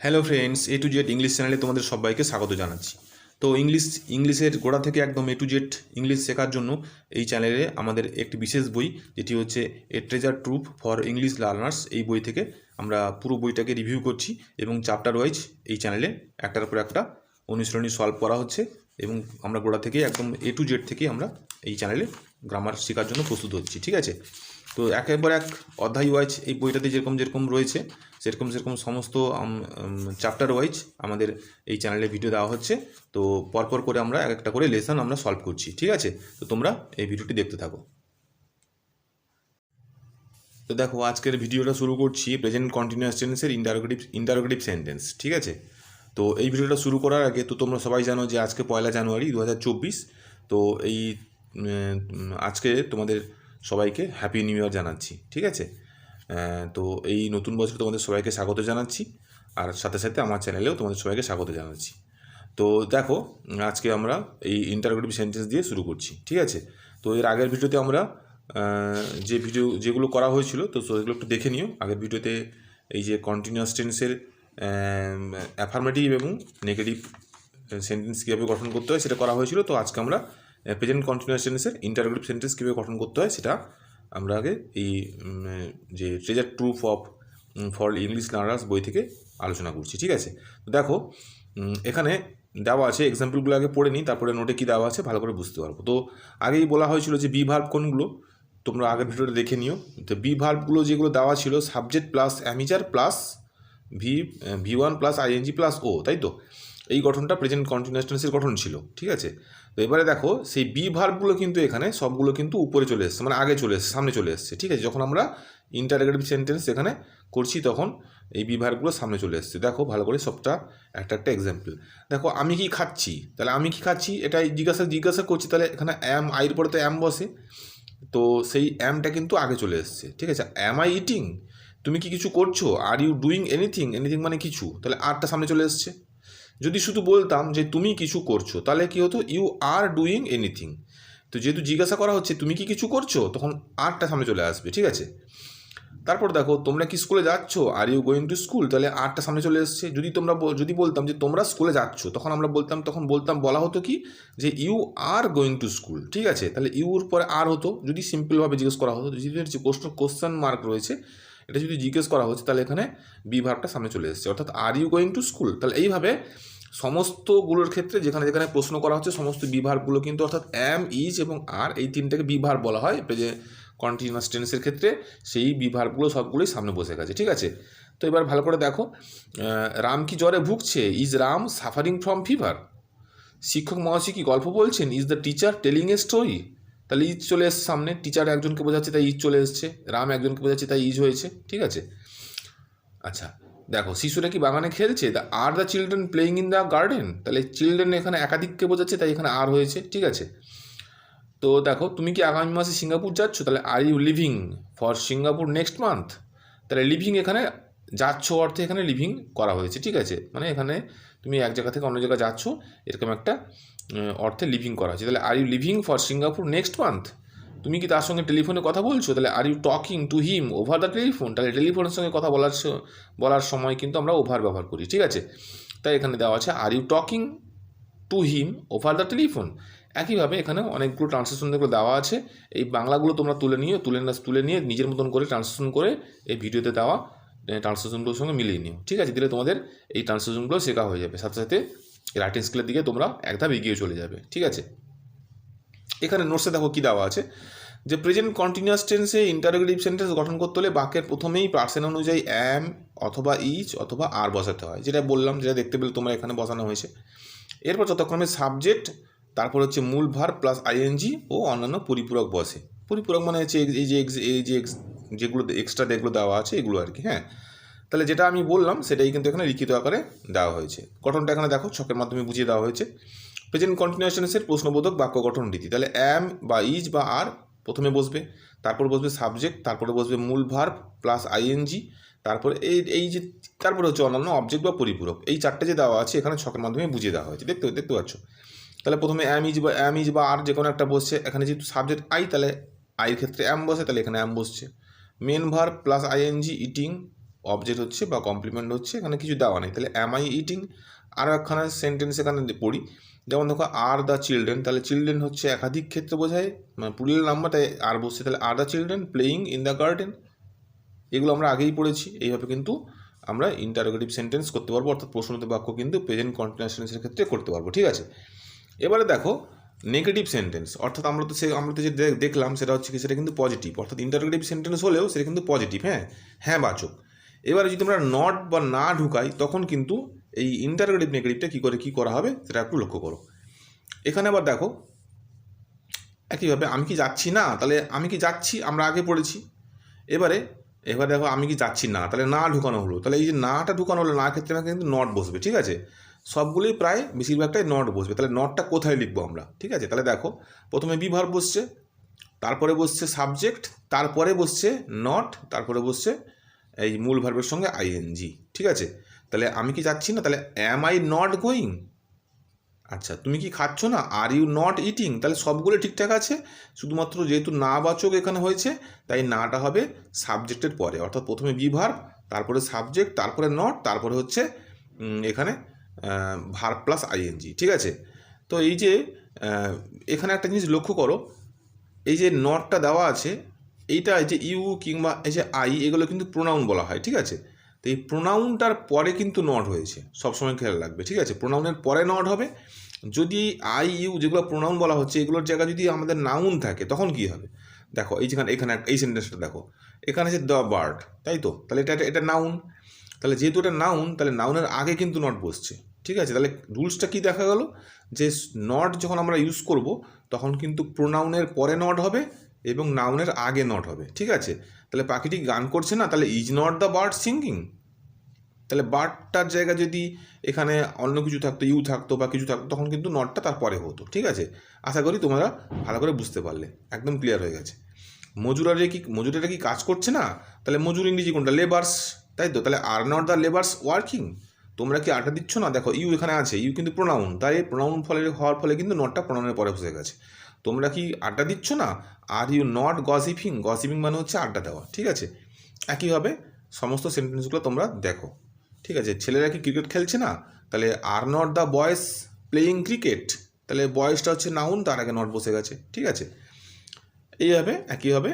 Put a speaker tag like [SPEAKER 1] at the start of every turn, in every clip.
[SPEAKER 1] Hello friends A to Z English চ্যানেলে তোমাদের সবাইকে স্বাগত জানাচ্ছি। তো ইংলিশ ইংলিশের গোড়া থেকে একদম এ টু জেড ইংলিশ শেখার জন্য এই চ্যানেলে আমাদের একটি বিশেষ বই, যেটি হচ্ছে a treasure trove for English learners এই বই থেকে আমরা পুরো বইটাকে রিভিউ করছি এবং চ্যাপ্টার ওয়াইজ এই চ্যানেলে একটার পর একটা অনুশীলনী সলভ করা হচ্ছে এবং আমরা গোড়া থেকে একদম এ টু জেড থেকে আমরা এই চ্যানেলে গ্রামার শেখার জন্য প্রস্তুত হচ্ছি, ঠিক আছে? তো একের এক অধ্যায় ওয়াইজ এই বইটাতে যেরকম যেরকম রয়েছে সেরকম সেরকম সমস্ত চ্যাপ্টার ওয়াইজ আমাদের এই চ্যানেলে ভিডিও দেওয়া হচ্ছে। তো পরপর করে আমরা এক একটা করে লেসন আমরা সলভ করছি, ঠিক আছে? তো তোমরা এই ভিডিওটি দেখতে থাকো। তো দেখো, আজকের ভিডিওটা শুরু করছি প্রেজেন্ট কন্টিনিউয়াস টেন্সের ইন্টারোগেটিভ ইন্টারোগেটিভ সেন্টেন্স ঠিক আছে? তো এই ভিডিওটা শুরু করার আগে তো তোমরা সবাই জানো যে আজকে পয়লা জানুয়ারি দু হাজার চব্বিশ, তো এই আজকে তোমাদের সবাইকে হ্যাপি নিউ ইয়ার জানাচ্ছি, ঠিক আছে? তো এই নতুন বছর তোমাদের সবাইকে স্বাগত জানাচ্ছি। আর সাথে সাথে আমার চ্যানেলেও তোমাদের সবাইকে স্বাগত জানাচ্ছি। তো দেখো, আজকে আমরা এই ইন্টারোগেটিভ সেন্টেন্স দিয়ে শুরু করছি, ঠিক আছে? তো এর আগের ভিডিওতে আমরা যে ভিডিও যেগুলো করা হয়েছিল, তো সেগুলো একটু দেখে নিও। আগের ভিডিওতে এই যে কন্টিনিউয়াস টেন্সের অ্যাফার্মেটিভ এবং নেগেটিভ সেন্টেন্স কীভাবে গঠন করতে হয় সেটা করা হয়েছিল। তো আজকে আমরা প্রেজেন্ট কন্টিনিউয়াস টেন্সের ইন্টারোগেটিভ সেন্টেন্স কীভাবে গঠন করতে হয় সেটা আমরা আগে এই যে treasure trove of for English learners বই থেকে আলোচনা করছি, ঠিক আছে? তো দেখো এখানে দেওয়া আছে এক্সাম্পলগুলো আগে পড়ে নিই, তারপরে নোটে কী দেওয়া আছে, ভালো করে বুঝতে পারব। তো আগেই বলা হয়েছিল যে বি ভার্ব কোনগুলো? তোমরা আগের ভিডিওটা দেখে নিও। তো বি ভার্বগুলো যেগুলো দেওয়া ছিল subject plus am is are plus V V one plus ING plus O তাই তো? এই গঠনটা প্রেজেন্ট কন্টিনিউয়াস টেন্সের গঠন ছিল, ঠিক আছে? তো এবারে দেখো, সেই বি ভার্বগুলো কিন্তু এখানে সবগুলো কিন্তু উপরে চলে এসছে মানে আগে চলে এসছে, সামনে চলে এসছে, ঠিক আছে? যখন আমরা ইন্টারগেটিভ সেন্টেন্স এখানে করছি তখন এই বি ভার্বগুলো সামনে চলে এসছে। দেখো, ভালো করে সবটা একটা একটা এক্সাম্পল দেখো, আমি কি খাচ্ছি? তাহলে আমি কি খাচ্ছি? এটা জিজ্ঞাসা জিজ্ঞাসা করছি, তাহলে এখানে অ্যাম আইর পরে তো অ্যাম বসে। তো সেই অ্যামটা কিন্তু আগে চলে এসছে, ঠিক আছে? অ্যাম আই ইটিং তুমি কি কিছু করছ? Are you doing anything anything মানে কিছু। তাহলে আরটা সামনে চলে এসছে। যদি শুধু বলতাম যে তুমি কিছু করছ, তাহলে কি হতো? ইউ আর ডুইং এনিথিং তো যেহেতু জিজ্ঞাসা করা হচ্ছে, তুমি কি কিছু করছ? তখন আরটা সামনে চলে আসবে, ঠিক আছে? তারপর দেখো, তোমরা কি স্কুলে যাচ্ছ? Are you going to school তাহলে আরটা সামনে চলে এসছে। যদি তোমরা যদি বলতাম যে তোমরা স্কুলে যাচ্ছ, তখন আমরা বলতাম, তখন বলতাম, বলা হতো কি? যে you are going to school ঠিক আছে? তাহলে ইউর পরে আর হতো। যদি সিম্পলভাবে জিজ্ঞেস করা হতো, যদি কোশ্চেন মার্ক রয়েছে এটা যদি জিজ্ঞেস করা হচ্ছে, তাহলে এখানে বি ভার্বটা সামনে চলে এসেছে। অর্থাৎ are you going to school তাহলে এইভাবে সমস্তগুলোর ক্ষেত্রে যেখানে যেখানে প্রশ্ন করা হচ্ছে, সমস্ত বিভার্বগুলো কিন্তু অর্থাৎ অ্যাম ইজ এবং আর এই তিনটাকে বিভার্ব বলা হয়। যে কন্টিনিউয়াস টেন্সের ক্ষেত্রে সেই বিভার্বগুলো সবগুলোই সামনে বসে গেছে, ঠিক আছে? তো এবার ভালো করে দেখো রাম কি জ্বরে ভুগছে? Is Ram suffering from fever শিক্ষক মহাশয় কি গল্প বলছেন? Is the teacher telling a story তাহলে ইজ চলে এসছে সামনে টিচার একজনকে বোঝাচ্ছে, তাই ইজ চলে এসছে, রাম একজনকে বোঝাচ্ছে, তাই ইজ হয়েছে, ঠিক আছে? আচ্ছা দেখো, শিশুরা কি বাগানে খেলছে? The are the children playing in the garden তাহলে চিলড্রেন এখানে একাধিককে বোঝাচ্ছে, তাই এখানে আর হয়েছে, ঠিক আছে? তো দেখো, তুমি কি আগামী মাসে সিঙ্গাপুর যাচ্ছ? তাহলে are you living for Singapore next month তাহলে লিভিং এখানে, যাচ্ছ অর্থে এখানে লিভিং করা হয়েছে, ঠিক আছে? মানে এখানে তুমি এক জায়গা থেকে অন্য জায়গায় যাচ্ছ, এরকম একটা অর্থে লিভিং করা হয়েছে তাহলে are you living for Singapore next month তুমি কি তার সঙ্গে টেলিফোনে কথা বলছো? তাহলে are you talking to him over the telephone তাহলে টেলিফোনের সঙ্গে কথা বলার বলার সময় কিন্তু আমরা ওভার ব্যবহার করি, ঠিক আছে? তাই এখানে দেওয়া আছে are you talking to him over the telephone একইভাবে এখানে অনেকগুলো ট্রান্সলেশন যেগুলো দেওয়া আছে। এই বাংলাগুলো তোমরা তুলে নিয়ে তুলে তুলে নিয়ে নিজের মতন করে ট্রান্সলেশন করে এই ভিডিওতে দেওয়া ট্রান্সলেশনগুলোর সঙ্গে মিলিয়ে নিও, ঠিক আছে? দিলে তোমাদের এই ট্রান্সলেশনগুলো শেখা হয়ে যাবে। সাথে সাথে রাইটিং স্কিলের দিকে তোমরা এক ধাপ এগিয়ে চলে যাবে, ঠিক আছে? এখানে নোটসে দেখো কী দেওয়া আছে, যে প্রেজেন্ট কন্টিনিউয়াস টেন্সে ইন্টারোগেটিভ সেন্টেন্স গঠন করতে হলে বাক্যের প্রথমেই পার্সেন অনুযায়ী অ্যাম অথবা ইচ অথবা আর বসাতে হয়, যেটা বললাম, যেটা দেখতে পেলে তোমরা এখানে বসানো হয়েছে। এরপর যতক্রমে সাবজেক্ট তারপর হচ্ছে মূল ভার প্লাস আইএনজি ও অন্যান্য পরিপূরক বসে। পরিপূরক মানে হচ্ছে এই যে এই যে যেগুলো এক্সট্রা যেগুলো দেওয়া আছে, এগুলো আর কি হ্যাঁ? তাহলে যেটা আমি বললাম, সেটাই কিন্তু এখানে লিখিত আকারে দেওয়া হয়েছে। গঠনটা এখানে দেখো, ছকের মাধ্যমে বুঝিয়ে দেওয়া হয়েছে। প্রেজেন্ট কন্টিনিউশনসের প্রশ্নবোধক বাক্য গঠন রীতি। তাহলে অ্যাম বা ইজ বা আর প্রথমে বসবে, তারপর বসবে সাবজেক্ট তারপরে বসবে মূল ভার্ব প্লাস আইএনজি তারপরে এই এই যে, তারপরে হচ্ছে অন্যান্য অবজেক্ট বা পরিপূরক। এই চারটে যে দেওয়া আছে, এখানে ছকের মাধ্যমে বুঝিয়ে দেওয়া হয়েছে। দেখতে দেখতে পাচ্ছ? তাহলে প্রথমে অ্যাম ইজ বা অ্যাম ইজ বা আর যে কোনো একটা বসছে, এখানে যেহেতু সাবজেক্ট আই তাহলে আইয়ের ক্ষেত্রে অ্যাম বসে, তাহলে এখানে অ্যাম বসছে। Main verb plus ING eating object হচ্ছে বা কমপ্লিমেন্ট হচ্ছে, এখানে কিছু দেওয়া নেই। তাহলে অ্যাম আই ইটিং আরও একখানা সেন্টেন্স এখানে পড়ি। যেমন দেখো আর দ্য চিলড্রেন তাহলে চিলড্রেন হচ্ছে একাধিক ক্ষেত্রে বোঝায় মানে পুরুলিয়ার নাম্বারটা আর বসছে। তাহলে are the children playing in the garden এগুলো আমরা আগেই পড়েছি। এইভাবে কিন্তু আমরা ইন্টারোগেটিভ সেন্টেন্স করতে পারব, অর্থাৎ প্রশ্নতে বাক্য কিন্তু প্রেজেন্ট কন্টিনিউয়াস টেন্সের ক্ষেত্রে করতে পারব, ঠিক আছে? এবারে দেখো নেগেটিভ সেন্টেন্স অর্থাৎ আমরা তো সে, আমরা তো যে দেখলাম, সেটা হচ্ছে কি, সেটা কিন্তু পজিটিভ অর্থাৎ ইন্টারোগেটিভ সেন্টেন্স হলেও সেটা কিন্তু পজিটিভ হ্যাঁ? হ্যাঁ বাচক। এবারে যদি আমরা নট বা না ঢুকাই, তখন কিন্তু এই ইন্টারোগেটিভ নেগেটিভটা কী করে, কী করা হবে, সেটা একটু লক্ষ্য করো। এখানে আবার দেখো, একইভাবে আমি কি যাচ্ছি না, তাহলে আমি কি যাচ্ছি, আমরা আগে পড়েছি। এবারে, এবার দেখো আমি কি যাচ্ছি না, তাহলে না ঢুকানো হলো। তাহলে এই যে নাটা ঢুকানো হলো, না ক্ষেত্রে আমাকে কিন্তু নট বসবে, ঠিক আছে? সবগুলোই প্রায় বেশিরভাগটাই নট বসবে। তাহলে নটটা কোথায় লিখব আমরা, ঠিক আছে? তাহলে দেখো, প্রথমে বিভার বসছে, তারপরে বসছে সাবজেক্ট তারপরে বসছে নট তারপরে বসছে এই মূল ভার্বের সঙ্গে আইএনজি ঠিক আছে? তাহলে আমি কি যাচ্ছি না? তাহলে অ্যাম আই নট গোয়িং আচ্ছা তুমি কি খাচ্ছ না? আর ইউ নট ইটিং তাহলে সবগুলো ঠিকঠাক আছে? শুধুমাত্র যেহেতু না বাচক এখানে হয়েছে, তাই নাটা হবে সাবজেক্টের পরে। অর্থাৎ প্রথমে বিভার তারপরে সাবজেক্ট তারপরে নট তারপরে হচ্ছে এখানে ভার প্লাস আইএনজি ঠিক আছে? তো এই যে এখানে একটা জিনিস লক্ষ্য করো। এই যে নটটা দেওয়া আছে এইটা এই যে ইউ কিংবা এই যে আই, এগুলো কিন্তু প্রোনাউন বলা হয়, ঠিক আছে? তো এই প্রোনাউনটার পরে কিন্তু নট হয়েছে, সবসময় খেয়াল রাখবে, ঠিক আছে? প্রোনাউনের পরে নট হবে। যদি আই, ইউ যেগুলো প্রোনাউন বলা হচ্ছে, এগুলোর জায়গায় যদি আমাদের নাউন থাকে, তখন কি হবে? দেখো, এই যেখানে, এখানে এই সেন্টেন্সটা দেখো। এখানে আছে দ্য বার্ড তাই তো? তাহলে এটা- এটা নাউন তাহলে যেহেতু এটা নাউন তাহলে নাউনের আগে কিন্তু নট বসছে, ঠিক আছে? তাহলে রুলসটা কি দেখা গেল? যে নট যখন আমরা ইউজ করব, তখন কিন্তু প্রোনাউনের পরে নট হবে এবং নাউনের আগে নট হবে, ঠিক আছে? তাহলে পাখিটি গান করছে না, তাহলে is not the bird singing তাহলে বার্ডটার জায়গা যদি এখানে অন্য কিছু থাকতো ইউ থাকতো বা কিছু থাকতো, তখন কিন্তু নটটা তারপরে হতো, ঠিক আছে? আশা করি তোমরা ভালো করে বুঝতে পারলে, একদম ক্লিয়ার হয়ে গেছে। মজুরারে কি, মজুরেরা কি কাজ করছে না? তাহলে মজুর ইংরেজি কোনটা? লেবার্স তাই তো? তাহলে are not the labours working তোমরা কি আটা দিচ্ছ না? দেখো ইউ এখানে আছে ইউ কিন্তু প্রোনাউন তাই প্রোনাউন ফলে হওয়ার ফলে কিন্তু নটটা প্রোনাউনের পরে বসে গেছে। তোমরা কি আড্ডা দিচ্ছ না? Are you not gossiping gossiping মানে হচ্ছে আড্ডা দেওয়া, ঠিক আছে? একইভাবে সমস্ত সেন্টেন্সগুলো তোমরা দেখো, ঠিক আছে? ছেলেরা কি ক্রিকেট খেলছে না? তাহলে are not the boys playing cricket তাহলে বয়েসটা হচ্ছে নাউন তার আগে নট বসে গেছে, ঠিক আছে? এইভাবে, একইভাবে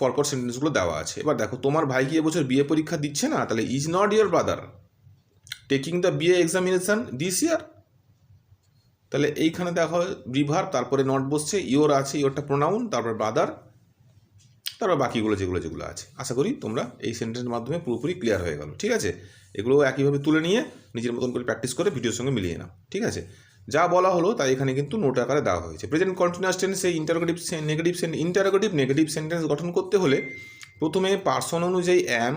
[SPEAKER 1] পরপর সেন্টেন্সগুলো দেওয়া আছে। এবার দেখো, তোমার ভাই কি এবছর বিয়ে পরীক্ষা দিচ্ছে না? তাহলে is not your brother taking the BA examination this year তাহলে এইখানে দেখো রিভার তারপরে নট বসছে ইয়োর আছে ইয়োরটা প্রোনাউন তারপর ব্রাদার তারপর বাকিগুলো যেগুলো যেগুলো আছে। আশা করি তোমরা এই সেন্টেন্সের মাধ্যমে পুরোপুরি ক্লিয়ার হয়ে গেল, ঠিক আছে? এগুলো একইভাবে তুলে নিয়ে নিজের মতন করে প্র্যাকটিস করে ভিডিওর সঙ্গে মিলিয়ে নাও, ঠিক আছে? যা বলা হলো তাই এখানে কিন্তু নোট আকারে দেওয়া হয়েছে। প্রেজেন্ট কন্টিনিউয়াস টেন্সে interrogative negative interrogative negative sentence গঠন করতে হলে প্রথমে পার্সন অনুযায়ী অ্যাম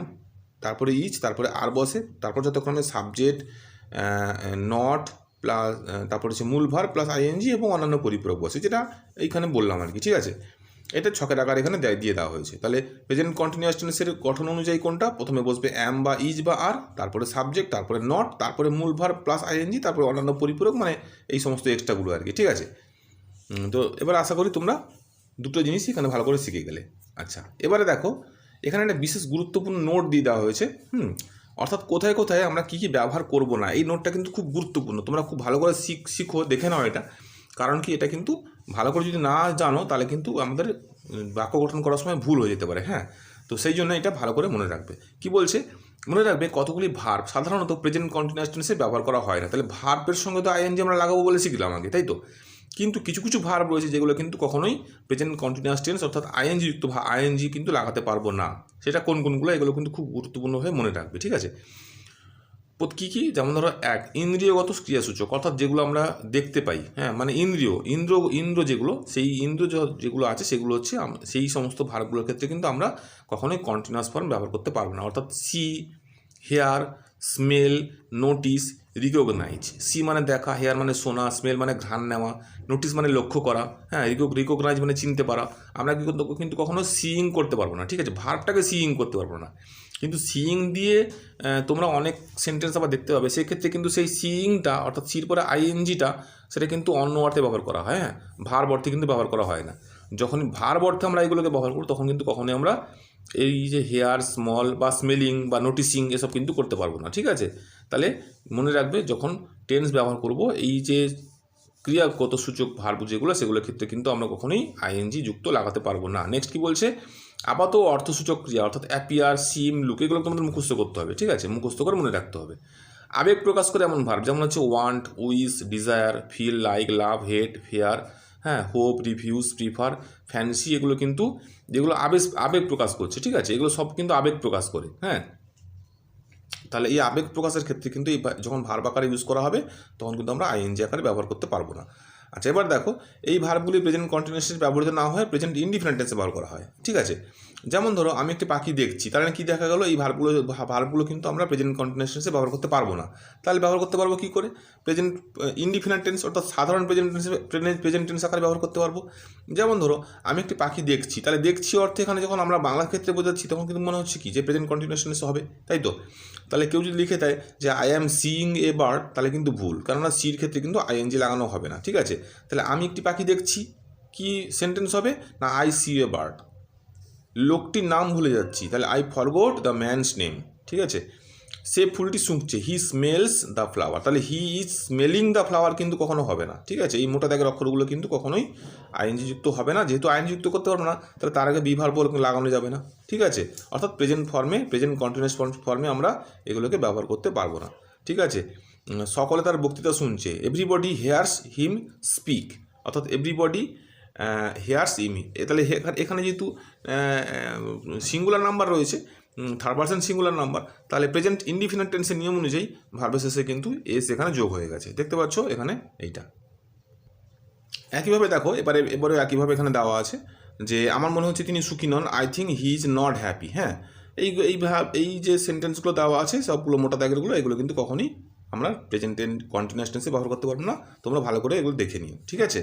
[SPEAKER 1] তারপরে ইচ তারপরে আর বসে, তারপর যতক্ষণে সাবজেক্ট নট প্লাস তারপরে হচ্ছে মূল ভার প্লাস আইএনজি এবং অন্যান্য পরিপূরক বসে, যেটা এইখানে বললাম আর কি, ঠিক আছে? এটা ছকের আকার এখানে দেয়- দেওয়া হয়েছে। তাহলে প্রেজেন্ট কন্টিনিউয়াস টেন্সের গঠন অনুযায়ী কোনটা? প্রথমে বসবে অ্যাম বা ইজ বা আর তারপরে সাবজেক্ট তারপরে নট তারপরে মূল ভার প্লাস আইএনজি তারপরে অন্যান্য পরিপূরক মানে এই সমস্ত এক্সট্রাগুলো আর কি, ঠিক আছে? তো এবার আশা করি তোমরা দুটো জিনিসই এখানে ভালো করে শিখে গেলে। আচ্ছা এবারে দেখো, এখানে একটা বিশেষ গুরুত্বপূর্ণ নোট দিয়ে দেওয়া হয়েছে, হুম অর্থাৎ কোথায় কোথায় আমরা কী কী ব্যবহার করব না, এই নোটটা কিন্তু খুব গুরুত্বপূর্ণ। তোমরা খুব ভালো করে শিখ, শিখো, দেখে নাও এটা। কারণ কি, এটা কিন্তু ভালো করে যদি না জানো, তাহলে কিন্তু আমাদের বাক্য গঠন করার সময় ভুল হয়ে যেতে পারে হ্যাঁ? তো সেই জন্য এটা ভালো করে মনে রাখবে। কি বলছে? মনে রাখবে কতগুলি ভার্ব সাধারণত প্রেজেন্ট কন্টিনিউয়াস টেন্সে ব্যবহার করা হয় না। তাহলে ভার্বের সঙ্গে তো আইএনজি আমরা লাগাবো বলে শিখলাম আগে, তাই তো? কিন্তু কিছু কিছু ভার্ব রয়েছে যেগুলো কিন্তু কখনোই প্রেজেন্ট কন্টিনিউয়াস টেন্স অর্থাৎ আইএনজি যুক্ত আইএনজি কিন্তু লাগাতে পারব না। সেটা কোন কোনগুলো, এগুলো কিন্তু খুব গুরুত্বপূর্ণভাবে মনে রাখবে, ঠিক আছে? কী কী? যেমন ধরো এক, ইন্দ্রিয়গত ক্রিয়াসূচক, অর্থাৎ যেগুলো আমরা দেখতে পাই হ্যাঁ মানে ইন্দ্রিয়, ইন্দ্র ইন্দ্র যেগুলো, সেই ইন্দ্র যেগুলো আছে, সেগুলো হচ্ছে সেই সমস্ত ভার্বগুলোর ক্ষেত্রে কিন্তু আমরা কখনোই কন্টিনিউয়াস ফর্ম ব্যবহার করতে পারব না। অর্থাৎ see, hear smell notice recognise see মানে দেখা হেয়ার মানে শোনা স্মেল মানে ঘ্রাণ নেওয়া নোটিস মানে লক্ষ্য করা হ্যাঁ রিকগনাইজ মানে চিনতে পারা। আমরা কিন্তু কিন্তু কখনো সিইং করতে পারব না, ঠিক আছে? ভার্বটাকে সিইং করতে পারব না। কিন্তু সিইং দিয়ে তোমরা অনেক সেন্টেন্স আবার দেখতে পাবে। সেক্ষেত্রে কিন্তু সেই সিইংটা অর্থাৎ সির পরে আইএনজিটা সেটা কিন্তু অন্য অর্থে ব্যবহার করা হয় হ্যাঁ? ভার অর্থে কিন্তু ব্যবহার করা হয় না। যখন ভার অর্থে আমরা এগুলোকে ব্যবহার করি, তখন কিন্তু কখনোই আমরা এই যে হেয়ার, স্মল বা স্মেলিং বা নোটিসিং এসব কিন্তু করতে পারব না, ঠিক আছে? তাহলে মনে রাখবে যখন টেন্স ব্যবহার করব, এই যে ক্রিয়াগত সূচক ভার্ব যেগুলো, সেগুলোর ক্ষেত্রে কিন্তু আমরা কখনোই আইএনজি যুক্ত লাগাতে পারব না। নেক্সট কি বলছে? আপাতত অর্থসূচক ক্রিয়া, অর্থাৎ অ্যাপিয়ার সিম লুক এগুলো তোমাদের মুখস্থ করতে হবে, ঠিক আছে? মুখস্থ করে মনে রাখতে হবে। আবেগ প্রকাশ করে এমন ভার্ব যেমন হচ্ছে want wish desire feel like love hate fear হ্যাঁ হোপ রিভিউস প্রিফার ফ্যান্সি এগুলো কিন্তু, যেগুলো আবেগ আবেগ প্রকাশ করছে, ঠিক আছে? এগুলো সব কিন্তু আবেগ প্রকাশ করে হ্যাঁ? তাহলে এই আবেগ প্রকাশের ক্ষেত্রে কিন্তু এই যখন ভার্ব আকারে ইউজ করা হবে, তখন কিন্তু আমরা আইএনজি আকারে ব্যবহার করতে পারব না। আচ্ছা এবার দেখো, এই ভার্বগুলি প্রেজেন্ট কন্টিনিউসে ব্যবহৃত না হয় প্রেজেন্ট ইনডিফারেন্ট টেন্সে ব্যবহার করা হয়, ঠিক আছে? যেমন ধরো, আমি একটি পাখি দেখছি, তাহলে কি দেখা গেলো, এই ভার্বগুলো ভার্বগুলো কিন্তু আমরা প্রেজেন্ট কন্টিনিউসে ব্যবহার করতে পারব না। তাহলে ব্যবহার করতে পারব কী করে? প্রেজেন্ট ইনডিফিনাইট টেন্স অর্থাৎ সাধারণ প্রেজেন্ট টেন্স প্রেজেন্ট টেন্স আকারে ব্যবহার করতে পারব। যেমন ধরো, আমি একটি পাখি দেখছি, তাহলে দেখছি অর্থে এখানে যখন আমরা বাংলা ক্ষেত্রে বোঝাচ্ছি, তখন কিন্তু মনে হচ্ছে কি যে প্রেজেন্ট কন্টিনিউশনস হবে, তাই তো? তাহলে কেউ যদি লিখে দেয় যে I am seeing a bird তাহলে কিন্তু ভুল, কেননা সির ক্ষেত্রে কিন্তু আইএনজি লাগানো হবে না, ঠিক আছে? তাহলে আমি একটি পাখি দেখছি, কি সেন্টেন্স হবে? না আই সি এ বার্ড লোকটির নাম ভুলে যাচ্ছি। তাহলে I forgot the man's name ঠিক আছে? সে ফুলটি শুঁকছে। হি স্মেলস দ্য ফ্লাওয়ার তাহলে he is smelling the flower কিন্তু কখনো হবে না, ঠিক আছে? এই মোটা দাগের অক্ষরগুলো কিন্তু কখনোই আইএনজি যুক্ত হবে না। যেহেতু আইএনজি যুক্ত করতে পারব না, তাহলে তার আগে বিভার বল লাগানো যাবে না, ঠিক আছে? অর্থাৎ প্রেজেন্ট ফর্মে প্রেজেন্ট কন্টিনিউস ফর্মে আমরা এগুলোকে ব্যবহার করতে পারব না, ঠিক আছে? সকলে তার বক্তৃতা শুনছে। এভরিবডি হেয়ার্স হিম স্পিক অর্থাৎ এভরিবডি হেয়ার্স ইমি তাহলে এখানে যেহেতু সিঙ্গুলার নাম্বার রয়েছে থার্ড পার্সেন্ট সিঙ্গুলার নাম্বার তাহলে প্রেজেন্ট ইনডিফিনিট টেন্সের নিয়ম অনুযায়ী ভার্বের শেষে কিন্তু এস এখানে যোগ হয়ে গেছে। দেখতে পাচ্ছ এখানে এইটা। একইভাবে দেখো, এবারে এবারে একইভাবে এখানে দেওয়া আছে যে আমার মনে হচ্ছে তিনি সুখী নন I think he is not happy হ্যাঁ এই এই ভাব- এই যে সেন্টেন্সগুলো দেওয়া আছে সবগুলো মোটা দাগেরগুলো এগুলো কিন্তু কখনই আমরা প্রেজেন্ট কন্টিনিউয়াস টেন্সে ব্যবহার করতে পারব না। তোমরা ভালো করে এগুলো দেখে নিও, ঠিক আছে?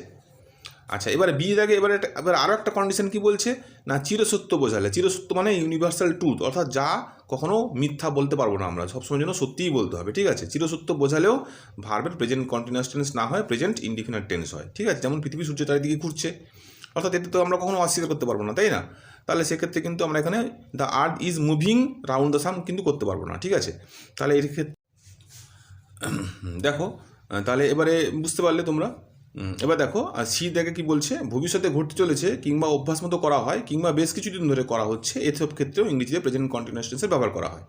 [SPEAKER 1] আচ্ছা এবারে বি দাগে এবারে এবার আরও একটা কন্ডিশন কি বলছে? না, চিরসত্য বোঝালে, চিরসত্য মানে ইউনিভার্সাল ট্রুথ অর্থাৎ যা কখনো মিথ্যা বলতে পারব না আমরা সবসময় জন্য সত্যিই বলতে হবে, ঠিক আছে? চিরসত্য বোঝালেও ভার্বের প্রেজেন্ট কন্টিনিউয়াস টেন্স না হয় প্রেজেন্ট ইনডিফিনিট টেন্স হয়, ঠিক আছে? যেমন পৃথিবী সূর্য চারিদিকে ঘুরছে, অর্থাৎ এটা তো আমরা কখনো অস্বীকার করতে পারব না, তাই না? তাহলে সেক্ষেত্রে কিন্তু আমরা এখানে the earth is moving round the sun কিন্তু করতে পারব না, ঠিক আছে? তাহলে এর ক্ষেত্রে, দেখো, তাহলে এবারে বুঝতে পারলে তোমরা এবার দেখো সি দেখে কি বলছে? ভবিষ্যতে ঘটতে চলেছে কিংবা অভ্যাস মতো করা হয় কিংবা বেশ কিছুদিন ধরে করা হচ্ছে, এসব ক্ষেত্রেও ইংরেজিতে প্রেজেন্ট কন্টিনিউয়াস টেন্সের ব্যবহার করা হয়।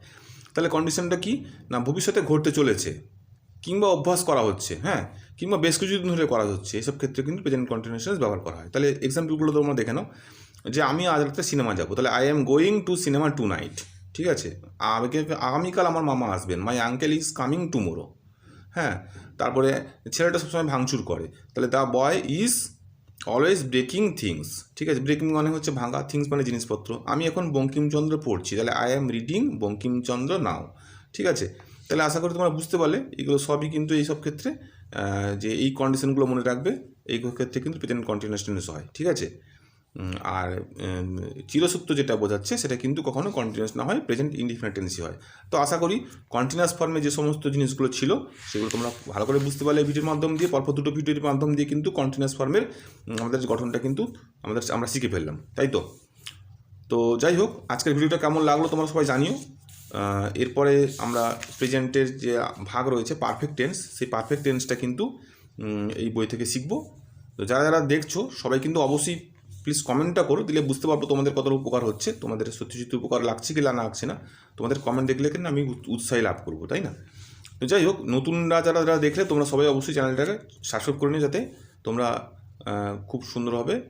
[SPEAKER 1] তাহলে কন্ডিশনটা কি? না, ভবিষ্যতে ঘটতে চলেছে কিংবা অভ্যাস করা হচ্ছে হ্যাঁ কিংবা বেশ কিছুদিন ধরে করা হচ্ছে, এসব ক্ষেত্রে কিন্তু প্রেজেন্ট কন্টিনিউয়াস টেন্স ব্যবহার করা হয়। তাহলে এক্সাম্পলগুলো তোমরা দেখে নাও, যে আমি আজ রাতে সিনেমা যাব, তাহলে I am going to cinema tonight ঠিক আছে? আগে- আগামীকাল আমার মামা আসবেন my uncle is coming tomorrow হ্যাঁ তারপরে ছেলেটা সবসময় ভাঙচুর করে। তাহলে the boy is always breaking things ঠিক আছে? ব্রেকিং মানে হচ্ছে ভাঙা থিংস মানে জিনিসপত্র। আমি এখন বঙ্কিমচন্দ্র পড়ছি, তাহলে I am reading Bankimchandra now ঠিক আছে? তাহলে আশা করি তোমরা বুঝতে পারলে, এগুলো সবই কিন্তু এই সব ক্ষেত্রে যে এই কন্ডিশনগুলো মনে রাখবে, এই ক্ষেত্রে কিন্তু প্রেজেন্ট কন্টিনিউয়াস হয়, ঠিক আছে? আর চিরসূত্র যেটা বোঝাচ্ছে সেটা কিন্তু কখনো কন্টিনিউয়াস না হয় প্রেজেন্ট ইনডিফিনিট হয়। তো আশা করি কন্টিনিউয়াস ফর্মে যে সমস্ত জিনিসগুলো ছিল, সেগুলো তোমরা ভালো করে বুঝতে পারলে ভিডিওর মাধ্যম দিয়ে, পরপর দুটো ভিডিওর মাধ্যম দিয়ে কিন্তু কন্টিনিউয়াস ফর্মের আমাদের গঠনটা কিন্তু আমাদের আমরা শিখে ফেললাম, তাই তো? তো যাই হোক, আজকের ভিডিওটা কেমন লাগল তোমরা সবাই জানিও। এরপরে আমরা প্রেজেন্টের যে ভাগ রয়েছে পারফেক্ট টেন্স সেই পারফেক্ট টেন্সটা কিন্তু এই বই থেকে শিখব। তো যারা যারা দেখছ, সবাই কিন্তু অবশ্যই প্লিজ কমেন্টটা করো, দিলে বুঝতে পারব তোমাদের কতটা উপকার হচ্ছে। তোমাদের সত্যি সত্যি উপকার লাগছে কি না লাগছে না। তোমাদের কমেন্ট দেখলে কিন্তু আমি উৎ- উৎসাহী লাভ করব, তাই না? তো যাই হোক, নতুনরা যারা যারা দেখলে তোমরা সবাই অবশ্যই চ্যানেলটাকে সাবস্ক্রাইব করে নিও যাতে তোমরা খুব সুন্দরভাবে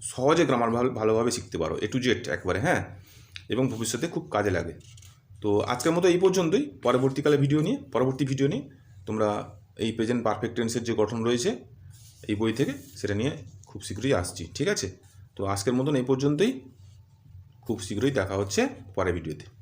[SPEAKER 1] সহজে গ্রামার ভালো ভালোভাবে শিখতে পারো এ টু জেড একবারে হ্যাঁ? এবং ভবিষ্যতে খুব কাজে লাগে। তো আজকের মতো এই পর্যন্তই। পরবর্তীকালে ভিডিও নিয়ে, পরবর্তী ভিডিও নিয়ে তোমরা এই প্রেজেন্ট পারফেক্ট টেন্সের যে গঠন রয়েছে, এই বই থেকে, সেটা নিয়ে খুব শীঘ্রই আসছি, ঠিক আছে? তো আজকের মতন এই পর্যন্তই। খুব শীঘ্রই দেখা হচ্ছে পরের ভিডিওতে।